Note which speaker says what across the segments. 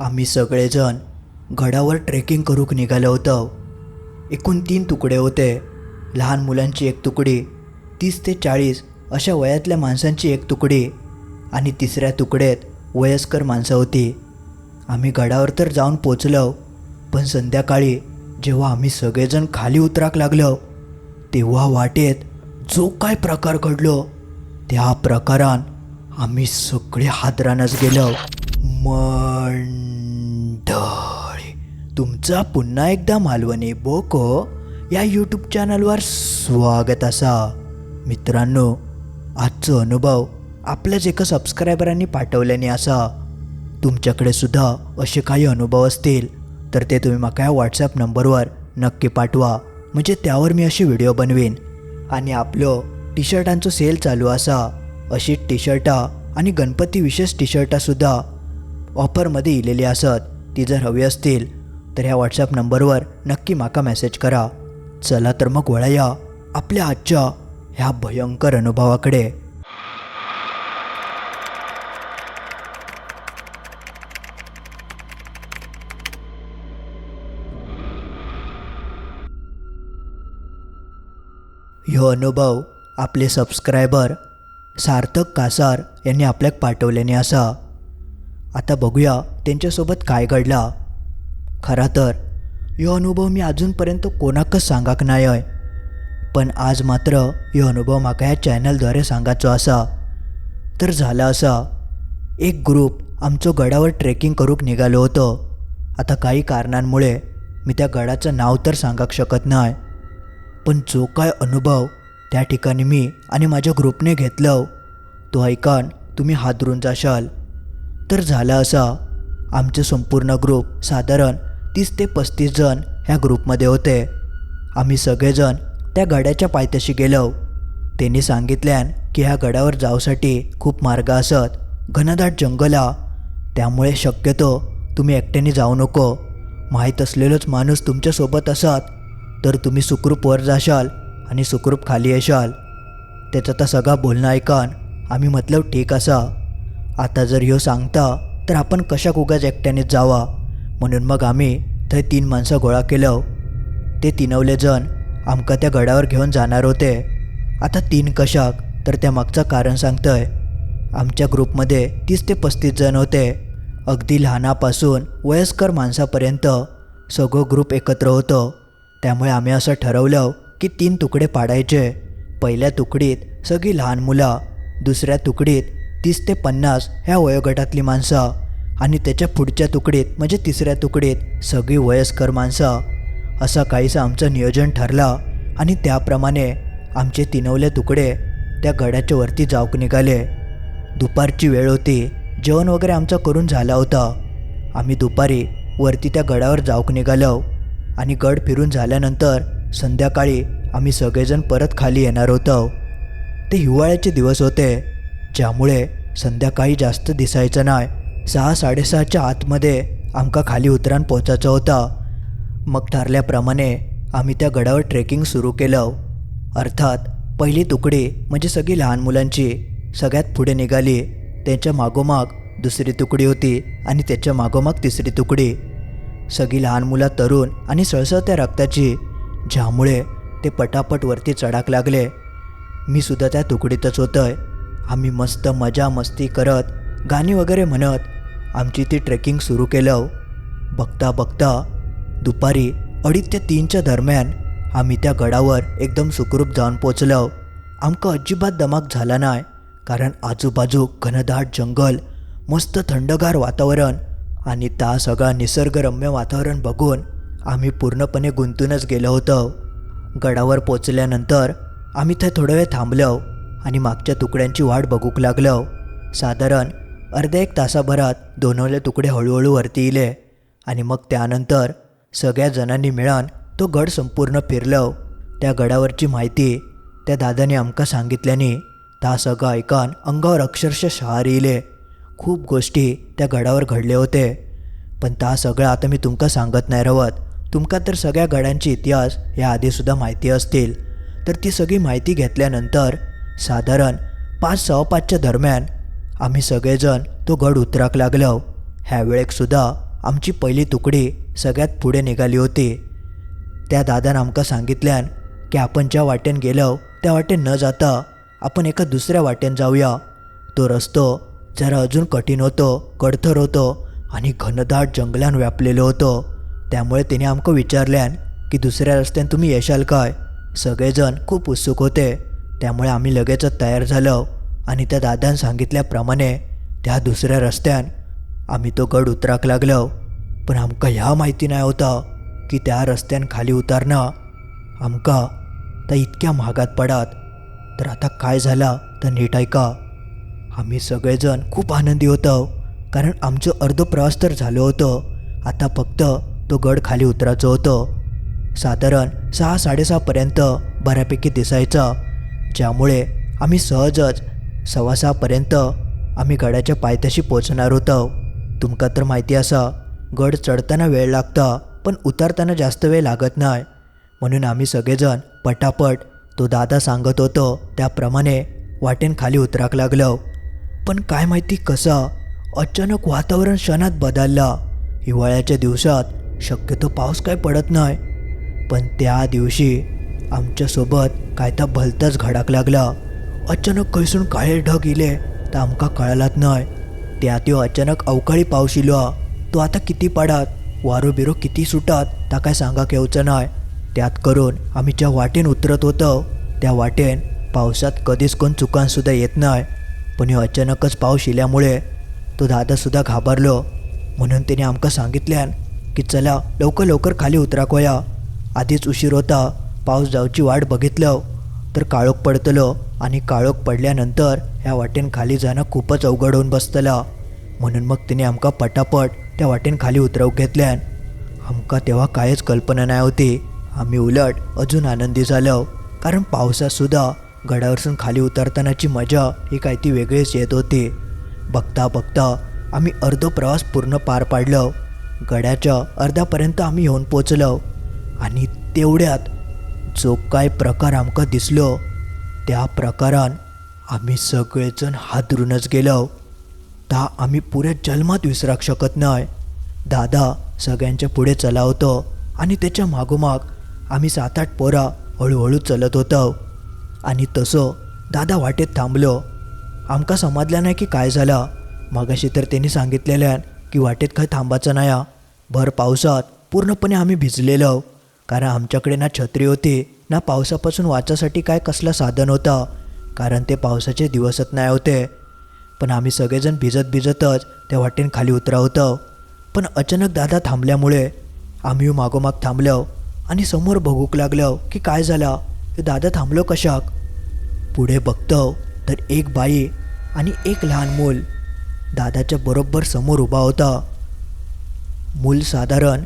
Speaker 1: आम्ही सगळेजण गडावर ट्रेकिंग करूक निघालो होतो. एकूण तीन तुकडे होते. लहान मुलांची एक तुकडी तीस ते चाळीस अशा वयातल्या माणसांची एक तुकडी आणि तिसऱ्या तुकडेत वयस्कर माणसं होती. आम्ही गडावर तर जाऊन पोचलो पण संध्याकाळी जेव्हा आम्ही सगळेजण खाली उतराक लागलो तेव्हा वाटेत जो काय प्रकार घडलो त्या प्रकारान आम्ही सगळे हादरानच गेलो. मंडळी तुमचा पुन्हा एकदा मालवणी बोको या यूट्यूब चॅनलवर स्वागत असा. मित्रांनो आजचा अनुभव आपल्याच एका सबस्क्रायबरांनी पाठवल्याने असा. तुमच्याकडे सुद्धा असे काही अनुभव असतील तर ते तुम्ही माका या व्हॉट्सॲप नंबरवर नक्की पाठवा. म्हणजे त्यावर मी अशी व्हिडिओ बनवीन. आणि आपलं टी शर्टांचं सेल चालू असा. अशी टी शर्टा आणि गणपती विशेष टी शर्टासुद्धा ऑफरमध्ये इलेली असत. ती जर हवी असतील तर ह्या व्हॉट्सॲप नंबरवर नक्की माका मेसेज करा. चला तर मग वळया. आपल्या आजच्या ह्या भयंकर अनुभवाकडे. ह्यो अनुभव आपले सबस्क्रायबर सार्थक कासार यांनी आपल्याक पाठवल्याने असा. आता बघूया त्यांच्यासोबत काय घडला. खरा तर यो अनुभव मी अजूनपर्यंत कोणाकच सांगाक नाही आहे पण आज मात्र यो अनुभव म्हाका ह्या चॅनलद्वारे सांगायचो असा. तर झाला असा. एक ग्रुप आमचो गडावर ट्रेकिंग करूक निघालो होतो. आता काही कारणांमुळे मी त्या गडाचं नाव तर सांगाक शकत नाही. पण जो काय अनुभव त्या ठिकाणी मी आणि माझ्या ग्रुपने घेतलं तो ऐकान तुम्ही हादरून जाशाल. तर झालं असा. आमचे संपूर्ण ग्रुप साधारण तीस ते पस्तीस जण ह्या ग्रुपमध्ये होते. आम्ही सगळेजण त्या गडाच्या पायथ्याशी गेलो. त्यांनी सांगितल्यान की ह्या गडावर जाऊसाठी खूप मार्ग असत. घनदाट जंगला त्यामुळे शक्यतो तुम्ही एकट्याने जाऊ नको. माहीत असलेलोच माणूस तुमच्यासोबत असत. तर तुम्ही सुखरूप वर जाशाल आणि सुखरूप खाली येशाल. त्याचं तर सगळा बोलणं ऐकान आम्ही म्हटलं ठीक असा. आता जर ह्यो सांगता तर आपण कशाक उगाच एकट्याने जावा? म्हणून मग आम्ही थंय तीन माणसं गोळा केलं ते तिनवले जण आमका त्या गडावर घेऊन जाणार होते. आता तीन कशाक? तर त्या मागचं कारण सांगतंय. आमच्या ग्रुपमध्ये तीस ते पस्तीस जण होते. अगदी लहानापासून वयस्कर माणसापर्यंत सगळं ग्रुप एकत्र होतं. त्यामुळे आम्ही असं ठरवलं की तीन तुकडे पाडायचे. पहिल्या तुकडीत सगळी लहान मुलं दुसऱ्या तुकडीत तीस ते पन्नास ह्या वयोगटातली माणसं. आणि त्याच्या पुढच्या तुकडीत म्हणजे तिसऱ्या तुकडीत सगळी वयस्कर माणसं. असं काहीसं आमचं नियोजन ठरलं आणि त्याप्रमाणे आमचे तिनवले तुकडे त्या गडाच्या वरती जाऊक निघाले. दुपारची वेळ होती जेवण वगैरे आमचं करून झाला होता. आम्ही दुपारी वरती त्या गडावर जाऊक निघालो आणि गड फिरून झाल्यानंतर संध्याकाळी आम्ही सगळेजण परत खाली येणार होतो. ते हिवाळ्याचे दिवस होते ज्यामुळे संध्याकाळी जास्त दिसायचं नाही. सहा साडेसहाच्या आतमध्ये आमका खाली उतरान पोचायचं होतं. मग ठरल्याप्रमाणे आम्ही त्या गडावर ट्रेकिंग सुरू केलं. अर्थात पहिली तुकडी म्हणजे सगळी लहान मुलांची सगळ्यात पुढे निघाली त्यांच्या मागोमाग दुसरी तुकडी होती आणि त्याच्या मागोमाग तिसरी तुकडी. सगळी लहान मुलं तरुण आणि सळसळत्या रक्ताची ज्यामुळे ते पटापट वरती चढाक लागले. मी सुद्धा त्या तुकडीतच होतोय. आम्ही मस्त मजा मस्ती करत गाणी वगैरे म्हणत आमची ती ट्रेकिंग सुरू केलं. बघता बघता दुपारी अडीच ते तीनच्या दरम्यान आम्ही त्या गडावर एकदम सुखरूप जाऊन पोचलो. आमका अजिबात दमाक झाला नाही कारण आजूबाजू घनदाट जंगल मस्त थंडगार वातावरण आणि त्या सगळा निसर्गरम्य वातावरण बघून आम्ही पूर्णपणे गुंतूनच गेलो होतो. गडावर पोचल्यानंतर आम्ही ते थोडा वेळ थांबलो. आणि मागच्या तुकड्यांची वाट बघूक लागलो. साधारण अर्ध्या एक तासाभरात दोनवले तुकडे हळूहळू वरती इले आणि मग त्यानंतर सगळ्या जणांनी मिळून तो गड संपूर्ण फिरलो. त्या गडावरची माहिती त्या दादाने आमका सांगितल्याने ता सगळं ऐकान अंगावर अक्षरशः शहार येले खूप गोष्टी त्या गडावर घडले होते. पण ता सगळं आता मी तुमका सांगत नाही रवत. तुमका तर सगळ्या गड्यांची इतिहास या आधीसुद्धा माहिती असतील. तर ती सगळी माहिती घेतल्यानंतर साधारण पाच सहा पाचच्या दरम्यान आम्ही सगळेजण तो गड उतराक लागलो. ह्या वेळेक सुद्धा आमची पहिली तुकडी सगळ्यात पुढे निघाली होती. त्या दादान आमकां सांगितल्यान की आपण ज्या वाटेन गेलो त्या वाटेन न जाता आपण एका दुसऱ्या वाटेन जाऊया. तो रस्तो जरा अजून कठीण होतो कडथर होतो आणि घनदाट जंगलान व्यापलेलो होतो. त्यामुळे तिने आमकां विचारल्यान की दुसऱ्या रस्त्यान तुम्ही येशाल काय? सगळेजण खूप उत्सुक होते. त्यामुळे आम्ही लगेचच तयार झालो आणि त्या दादानं सांगितल्याप्रमाणे त्या दुसऱ्या रस्त्यान आम्ही तो गड उतराक लागलो. पण आमकां ह्या माहिती नाही होता की त्या रस्त्यान खाली उतरणं. आमकां तर इतक्या महागात पडात. तर आता काय झाला तर नीट ऐका. आम्ही सगळेजण खूप आनंदी होतो कारण आमचं अर्ध प्रवास तर झालो होतं. आता फक्त तो गड खाली उतरायचं होतं. साधारण सहा साडेसहापर्यंत बऱ्यापैकी दिसायचा. ज्यामुळे आम्ही सहजच सव्वा सहापर्यंत आम्ही गडाच्या पायथ्याशी पोचणार होतो. तुमका तर माहिती असं गड चढताना वेळ लागता पण उतरताना जास्त वेळ लागत नाही. म्हणून आम्ही सगळेजण पटापट तो दादा सांगत होतो त्याप्रमाणे वाटेन खाली उतराक लागलो. पण काय माहिती कसं अचानक वातावरण क्षणात बदलला. हिवाळ्याच्या दिवसात शक्यतो पाऊस काय पडत नाही. पण त्या दिवशी आमच्यासोबत काय तर भलतंच घडाक लागला. अचानक खैसून काळे ढग इले तर आमका कळलात न्हय त्या त्यो अचानक अवकाळी पावस इलो. तो आता किती पडात? वारो बिरो किती सुटात? ता काय सांगा येवचं त्यात करून आम्ही ज्या वाटेन उतरत होतो त्या वाटेन पावसात कधीच कोण चुकांसुद्धा येत नाही पण ह्यो अचानकच पाऊस इल्यामुळे तो दादासुद्धा घाबरलो. म्हणून त्याने आमकां सांगितल्यान की चला लवकर लवकर खाली उतराक वया आधीच उशीर होता. पाऊस जावची वाट बघितलं तर काळोख पडतलो आणि काळोख पडल्यानंतर ह्या वाटेन खाली जाणं खूपच अवघड होऊन बसतला. म्हणून मग तिने आमकां पटापट त्या वाटेन खाली उतरवूक घेतल्यान आमकां तेव्हा कायच कल्पना नाही होती. आम्ही उलट अजून आनंदी झालो. कारण पावसातसुद्धा गडावरसून खाली उतरतानाची मजा ही काय ती वेगळीच येत होती. बघता बघता आम्ही अर्धो प्रवास पूर्ण पार पाडलो. गड्याच्या अर्ध्यापर्यंत आम्ही येऊन पोचलो. आणि तेवढ्यात जो काय प्रकार आमकां दिसलो त्या प्रकारान आम्ही सगळेजण हादरूनच गेलो. ता आम्ही पुऱ्या जल्मात विसराक शकत नाय. दादा सगळ्यांच्या पुढे चलावतो आणि त्याच्या मागोमाग आम्ही सात आठ पोरा हळूहळू चलत होतो. आणि तसो दादा वाटेत थांबलो. आमकां समजलं नाही की काय झालं. मगाशी तर त्यांनी सांगितलेल्यान की वाटेत काय थांबायचं नाही भर पावसात पूर्णपणे आम्ही भिजलेलो. कारण आमच्याकडे ना छत्री होती ना पावसापासून वाचासाठी काय कसलं साधन होतं? कारण ते पावसाचे दिवसच नाही होते. पण आम्ही सगळेजण भिजत भिजतच त्या वाटेन खाली उतरा पण अचानक दादा थांबल्यामुळे आम्ही मागोमाग थांबलो आणि समोर बघूक लागलो की काय झालं? हे दादा थांबलो कशाक? पुढे बघतो तर एक बाई आणि एक लहान मूल दादाच्या बरोबर समोर उभा होता. मूल साधारण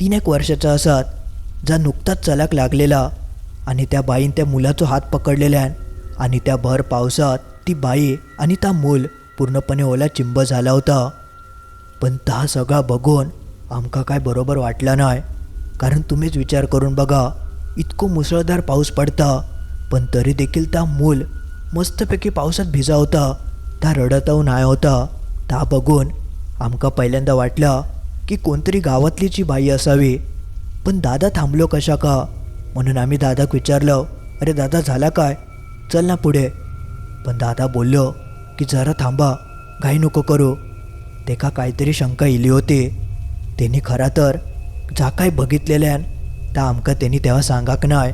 Speaker 1: तीन एक वर्षाचा असत. जा नुकताच चलाक लागलेला. आणि त्या बाईन त्या मुलाचो हात पकडलेल्यान आणि त्या भर पावसात ती बाई आणि त्या मूल पूर्णपणे ओला चिंब झाला होता. पण ता सगळा बघून आमका काय बरोबर वाटला नाही कारण तुम्हीच विचार करून बघा इतको मुसळधार पाऊस पडता पण तरी देखील त्या मूल मस्तपैकी पावसात भिजा होता त्या रडताऊ आया होता. ता बघून आमका पहिल्यांदा वाटलं की कोणतरी गावातलीची बाई असावी पण दादा थांबलो कशा का? म्हणून आम्ही दादाक विचारलं अरे दादा झाला काय? चल ना पुढे. पण दादा बोललो की जरा थांबा घाई नको करू. तेका काहीतरी शंका इली होती. त्यांनी खरा तर जा काय बघितलेल्यान ता आमकां त्यांनी तेव्हा सांगाक नाय.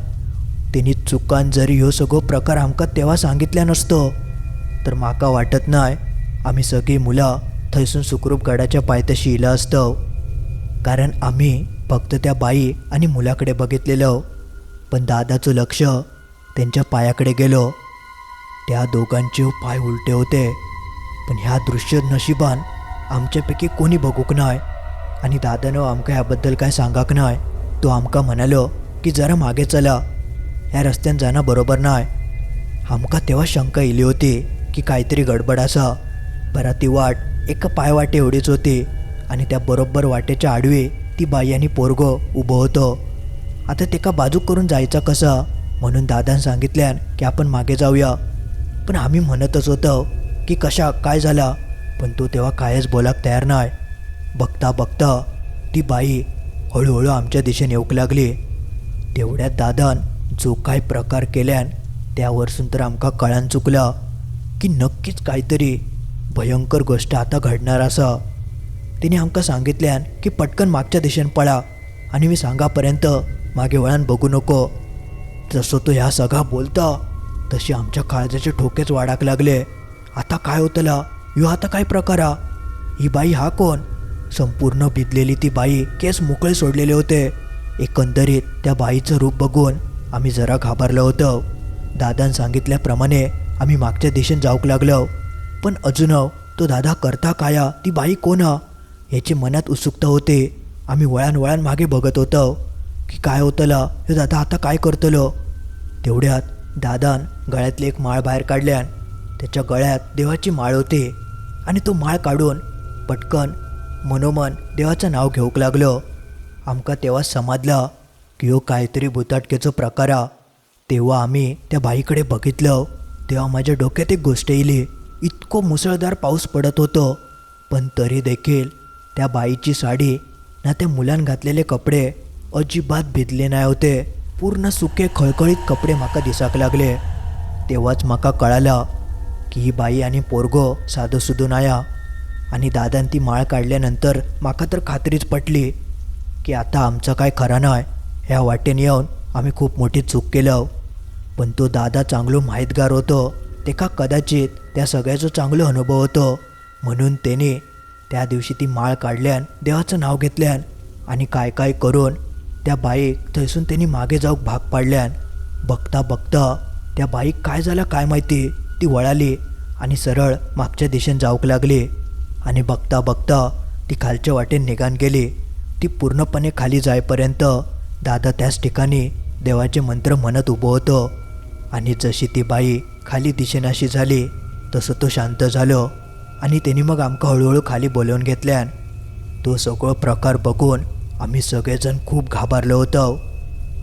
Speaker 1: त्यांनी चुकान जरी ह्यो सगळो प्रकार आमकां तेव्हा सांगितल्या नसतो. तर म्हाका वाटत नाय आम्ही सगळी मुलं थंयसून सुखरूप गडाच्या पायथ्याशी इला असतो. कारण आम्ही फक्त त्या बाई आणि मुलाकडे बघितलेलं. पण दादाचं लक्ष त्यांच्या पायाकडे गेलो. त्या दोघांचे पाय उलटे होते. पण ह्या दृश्य नशिबान आमच्यापैकी कोणी बघूक नाय. आणि दादानं आमका ह्याबद्दल काय सांगाक नाय. तो आमका म्हणालो की जरा मागे चला. ह्या रस्त्यान जाणं बरोबर नाय. आमका तेव्हा शंका इली होती की काहीतरी गडबड असा. बरा ती वाट एका पायवाटे एवढीच होती. आणि त्या बरोबर वाटेच्या आडवी ती बाई आणि पोरगो उभं होतं. आता तेका बाजूक करून जायचा कसा? म्हणून दादान सांगितल्यान की आपण मागे जाऊया. पण आम्ही म्हणतच होतो की कशा काय झाला? पण तो तेव्हा कायच बोलाक तयार नाही. बघता बघता ती बाई हळूहळू आमच्या दिशेने येऊक लागली. तेवढ्यात दादान जो काय प्रकार केल्यान त्यावरसून तर आमका कळान चुकला की नक्कीच काहीतरी भयंकर गोष्ट आता घडणार असं. तिने आमका सांगितल्यान की पटकन मागच्या दिशेन पळा आणि मी सांगापर्यंत मागे वळान बघू नको. जसं तो ह्या सगळा बोलता तशी आमच्या काळजाचे ठोकेच वाढाक लागले. आता काय होतला? ह्यो आता काय प्रकार हा? ही बाई हा कोण? संपूर्ण भिजलेली ती बाई केस मोकळे सोडलेले होते. एकंदरीत त्या बाईचं रूप बघून आम्ही जरा घाबरलो होतो. दादान सांगितल्याप्रमाणे आम्ही मागच्या दिशेन जाऊक लागलो. पण अजून तो दादा करता काया ती बाई कोण हा? याची मनात उत्सुकता होते. आम्ही वळण वळण मागे बघत होतो की काय होतला हे दादा आता काय करतलो? तेवढ्यात दादान गळ्यातली एक माळ बाहेर काढल्यान त्याच्या गळ्यात देवाची माळ होते आणि तो माळ काढून पटकन मनोमन देवाचं नाव घेऊक लागलं. आमका तेव्हा समाजलं की हो काहीतरी भुताटकेचो प्रकार हा. तेव्हा आम्ही त्या बाईकडे बघितलं. तेव्हा माझ्या डोक्यात एक गोष्ट येईल इतको मुसळधार पाऊस पडत होतो. पण तरी देखील त्या बाईची साडी ना त्या मुलान घातलेले कपडे अजिबात भिजले नाही होते. पूर्ण सुके खळखळीत कपडे माका दिसाक लागले. तेव्हाच माका कळालं की ही बाई आणि पोरगो साधं सुधून आया. आणि दादान ती माळ काढल्यानंतर माका तर खात्रीच पटली की आता आमचं काय खरं नाही. ह्या वाटेन येऊन आम्ही खूप मोठी चूक केलं. पण तो दादा चांगलो माहितगार होतो. तेका कदाचित त्या सगळ्याचो चांगलो अनुभव होतो. म्हणून त्याने त्या दिवशी ती माळ काढल्यान देवाचं नाव घेतल्यान आणि काय काय करून त्या बाईक थंयसून त्यांनी मागे जाऊक भाग पाडल्यान बघता बघता त्या बाईक काय झालं काय माहिती ती वळाली आणि सरळ मागच्या दिशेने जाऊक लागली आणि बघता बघता ती खालच्या वाटेन निघान गेली. ती पूर्णपणे खाली जाईपर्यंत दादा त्याच ठिकाणी देवाचे मंत्र म्हणत उभं होतं आणि जशी ती बाई खाली दिशेनाशी झाली तसं तो शांत झालं. आणि त्यांनी मग आमकां हळूहळू खाली बोलवून घेतल्यान. तो सगळो प्रकार बघून आम्ही सगळेजण खूप घाबरलो होतो.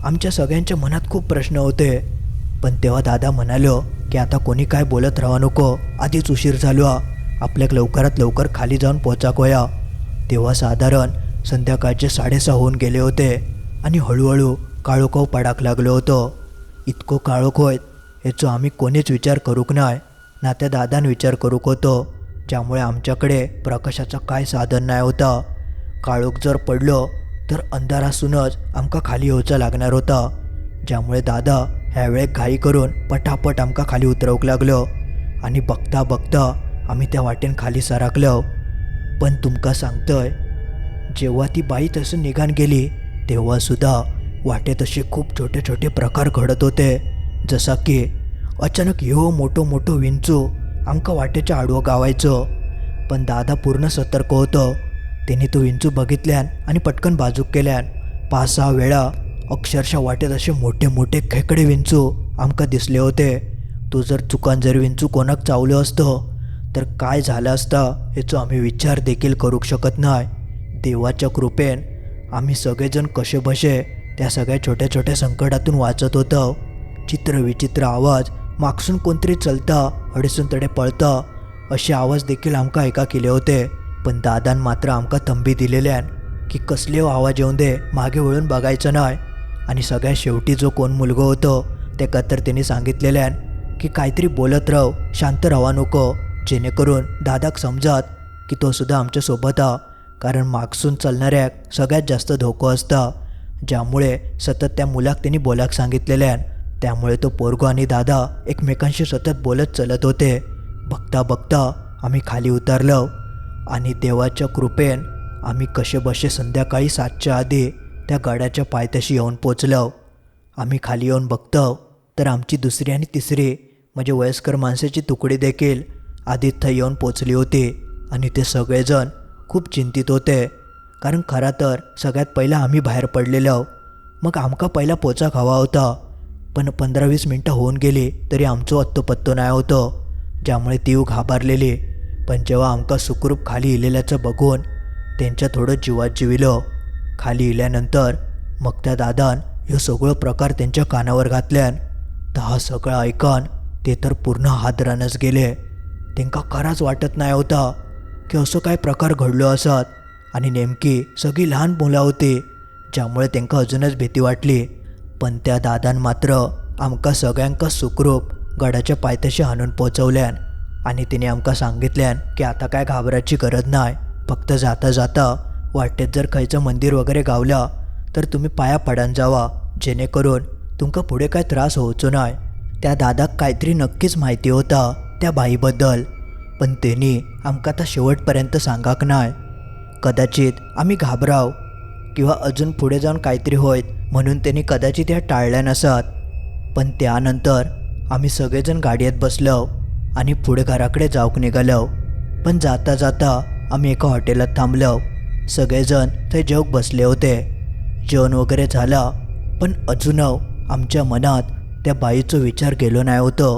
Speaker 1: आमच्या सगळ्यांच्या मनात खूप प्रश्न होते. पण तेव्हा दादा म्हणालो की आता कोणी काय बोलत राहा नको आधीच उशीर झालो. हा. आपल्याक लवकरात लवकर खाली जाऊन पोचाकोया. तेव्हा साधारण संध्याकाळचे साडेसहा होऊन गेले होते आणि हळूहळू काळोखाव पडाक लागलो होतो. इतको काळोख होय याचो आम्ही कोणीच विचार करूक नाही ना त्या दादान विचार करूक होतो. ज्यामुळे आमच्याकडे प्रकाशाचं काय साधन नाही होता. काळोख जर पडलो तर अंधारासूनच आमका खाली येवचं लागणार होता. ज्यामुळे दादा ह्या वेळेक घाई करून पटापट आमका खाली उतरवूक लागलो आणि बघता बघता आम्ही त्या वाटेन खाली सरकलो पण तुमका सांगतोय जेव्हा ती बाई तसं निघान गेली तेव्हा सुद्धा वाटेत असे खूप छोटे छोटे प्रकार घडत होते. जसा की अचानक ह्यो मोठो मोठो विंचू अंक वाटेच्या आडवं गावायचो. पण दादा पूर्ण सतर्क होतो. त्याने तो विंचू बघितल्यान आणि पटकन बाजूक केल्यान. पाच सहा वेळा अक्षरशः वाटेत असे मोठे मोठे खेकडे विंचू आमका दिसले होते. तो जर चुकान जर विंचू कोणाक चावलं असतो तर काय झालं असतं याचा आम्ही विचार देखील करू शकत नाही. देवाच्या कृपेन आम्ही सगळेजण कसे बसे त्या सगळ्या छोट्या छोट्या संकटातून वाचत होतो. चित्र विचित्र आवाज मागसून कोणतरी चलता अडसून तडे पळता. असे आवाज देखील आमकां ऐका केले होते. पण दादान मात्र आमकां थंबी दिलेल्यान की कसले हो आवाज येऊन दे मागे वळून बघायचं नाही आणि सगळ्यात शेवटी जो कोण मुलगा होतो त्या तर त्यांनी सांगितलेल्यान की काहीतरी बोलत राह शांत राहा नको. जेणेकरून दादाक समजात की तो सुद्धा आमच्यासोबत हा कारण मागसून चालणाऱ्याक सगळ्यात जास्त धोको असता. ज्यामुळे सतत त्या मुलाक त्यांनी बोलाक सांगितलेल्यान त्यामुळे तो पोरगो आणि दादा एकमेकांशी सतत बोलत चलत होते. बघता बघता आम्ही खाली उतरलो आणि देवाच्या कृपेन आम्ही कसे बसे संध्याकाळी सातच्या आधी त्या गाड्याच्या पायथ्याशी येऊन पोचलो. आम्ही खाली येऊन बघतो तर आमची दुसरी आणि तिसरी म्हणजे वयस्कर माणसाची तुकडी देखील आधी येऊन पोचली होती आणि ते सगळेजण खूप चिंतित होते. कारण खरा तर सगळ्यात पहिला आम्ही बाहेर पडलेलो. मग आमका पहिला पोचाक हवा होता. पण पंधरा वीस मिनटं होऊन गेली तरी आमचो अत्तो पत्तो नाही होतो ज्यामुळे तीव घाबरलेली पण जेव्हा आमका सुखरूप खाली इलेल्याचं बघून त्यांच्या थोडं जीवात जिविलं खाली इल्यानंतर मग त्या दादान ह्यो सगळं प्रकार त्यांच्या कानावर घातल्यान तर हा सगळं ऐकन ते तर पूर्ण हादरानच गेले. त्यांका खराच वाटत नाही होता की असं काय प्रकार घडलो असत आणि नेमकी सगळी लहान मुलं होती ज्यामुळे त्यांका अजूनच भीती वाटली. पण त्या दादान मात्र आमका सगळ्यांका सुखरूप गडाच्या पायथ्याशी हाणून पोचवल्यान आणि तिने आमका सांगितल्यान की आता काय घाबरायची गरज नाही फक्त जाता जाता वाटेत जर खंयचं मंदिर वगैरे गावलं तर तुम्ही पाया पडान जावा जेणेकरून तुमका पुढे काय त्रास होवचो नाय. त्या दादाक काहीतरी नक्कीच माहिती होता त्या बाईबद्दल पण त्यांनी आमका आता शेवटपर्यंत सांगाक नाय. कदाचित आम्ही घाबराव किंवा अजून पुढे जाऊन काहीतरी होईत म्हणून त्यांनी कदाचित ह्या टाळल्या नसत. पण त्यानंतर आम्ही सगळेजण गाडीत बसलो आणि पुढे घराकडे जाऊक निघालो. पण जाता जाता आम्ही एका हॉटेलात थांबलो. सगळेजण ते जेवक बसले होते. जेवण वगैरे झाला पण अजून आमच्या मनात त्या बाईचो विचार गेलो नाही होतो.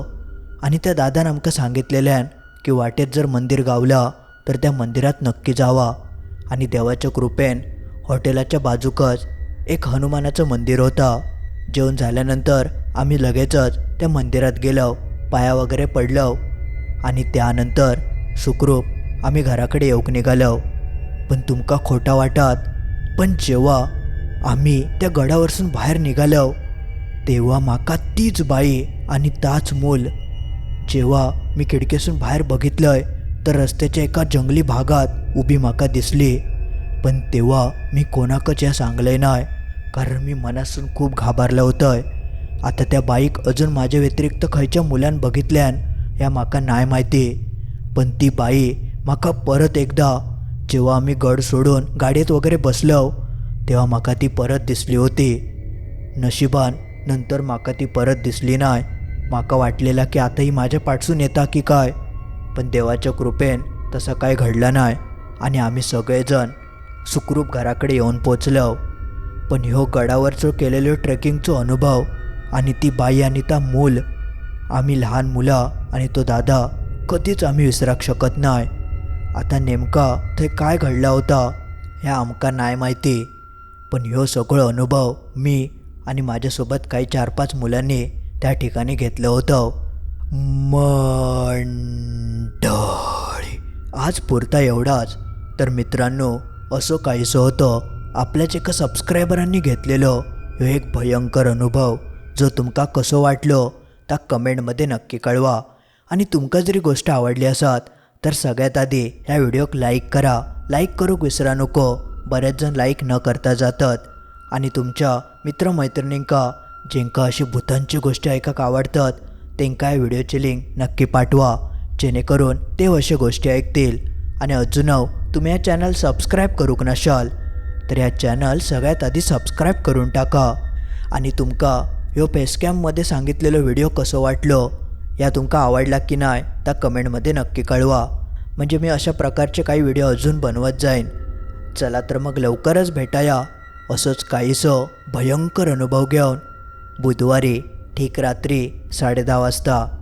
Speaker 1: आणि त्या दादान आमकां सांगितलेल्यान की वाटेत जर मंदिर गावलं तर त्या मंदिरात नक्की जावा. आणि देवाच्या कृपेन हॉटेलाच्या बाजूकच एक हनुमानाचं मंदिर होता. जेवण झाल्यानंतर आम्ही लगेचच त्या मंदिरात गेलो पाया वगैरे पडलो आणि त्यानंतर सुखरूप आम्ही घराकडे येऊक निघालो. पण तुमका खोटा वाटात पण जेव्हा आम्ही त्या गडावरसून बाहेर निघालो तेव्हा माका तीच बाई आणि ताच मूल. जेव्हा मी खिडकीसून बाहेर बघितलंय तर रस्त्याच्या एका जंगली भागात उभी माका दिसली. पण तेव्हा मी कोणाकच या सांगलंय नाही कारण मी मनासून खूप घाबरलं होतंय. आता त्या बाईक अजून माझ्या व्यतिरिक्त खंयच्या मुलांना बघितल्यान या माका नाय माहिती. पण ती बाई माका परत एकदा जेव्हा आम्ही गड सोडून गाडीत वगैरे बसलो तेव्हा माका ती परत दिसली होती. नशिबान नंतर माका ती परत दिसली नाही माका वाटलेला की आता ही माझ्या पाठसून येता की काय? पण देवाच्या कृपेन तसं काय घडलं नाही आणि आम्ही सगळेजण सुखरूप घराकडे येऊन पोचलो. पण ह्यो गडावरचो केलेलो ट्रेकिंगचो अनुभव आणि ती बाई आणि ता मूल आम्ही लहान मुलं आणि तो दादा कधीच आम्ही विसराक शकत नाही आता नेमका थंय काय घडला होता हे आमका नाही माहिती. पण ह्यो सगळो अनुभव मी आणि माझ्यासोबत काही चार पाच मुलांनी त्या ठिकाणी घेतलं होतं. मंडळी आज पुरता एवढाच. तर मित्रांनो असं काहीसं होतं. आपल्याच एका सबस्क्रायबरांनी घेतलेलो. ह्यो एक भयंकर अनुभव. जो तुमकां कसो वाटलो त्या कमेंटमध्ये नक्की कळवा. आणि तुमकां जरी गोष्ट आवडली असत तर सगळ्यात आधी ह्या व्हिडिओक लाईक करा. लाईक करूक विसरा नको. बरेच जण लाईक न करता जातात. आणि तुमच्या मित्रमैत्रिणींका जेंका अशी भूतांची गोष्टी ऐकाक आवडतात तेंका या व्हिडिओची लिंक नक्की पाठवा. जेणेकरून ते अशा गोष्टी ऐकतील. आणि अजूनव तुम्ही हा चॅनल सबस्क्राईब करूक नशाल तर ह्या चॅनल सगळ्यात आधी सबस्क्राईब करून टाका. आणि तुमका ह्यो फेसकॅममध्ये सांगितलेलो व्हिडिओ कसो वाटलो या तुमका आवडला की नाही त्या कमेंटमध्ये नक्की कळवा. म्हणजे मी अशा प्रकारचे काही व्हिडिओ अजून बनवत जाईन. चला तर मग लवकरच भेटाया. असंच काहीसं भयंकर अनुभव घेऊन. बुधवारी ठीक रात्री साडेदहा वाजता.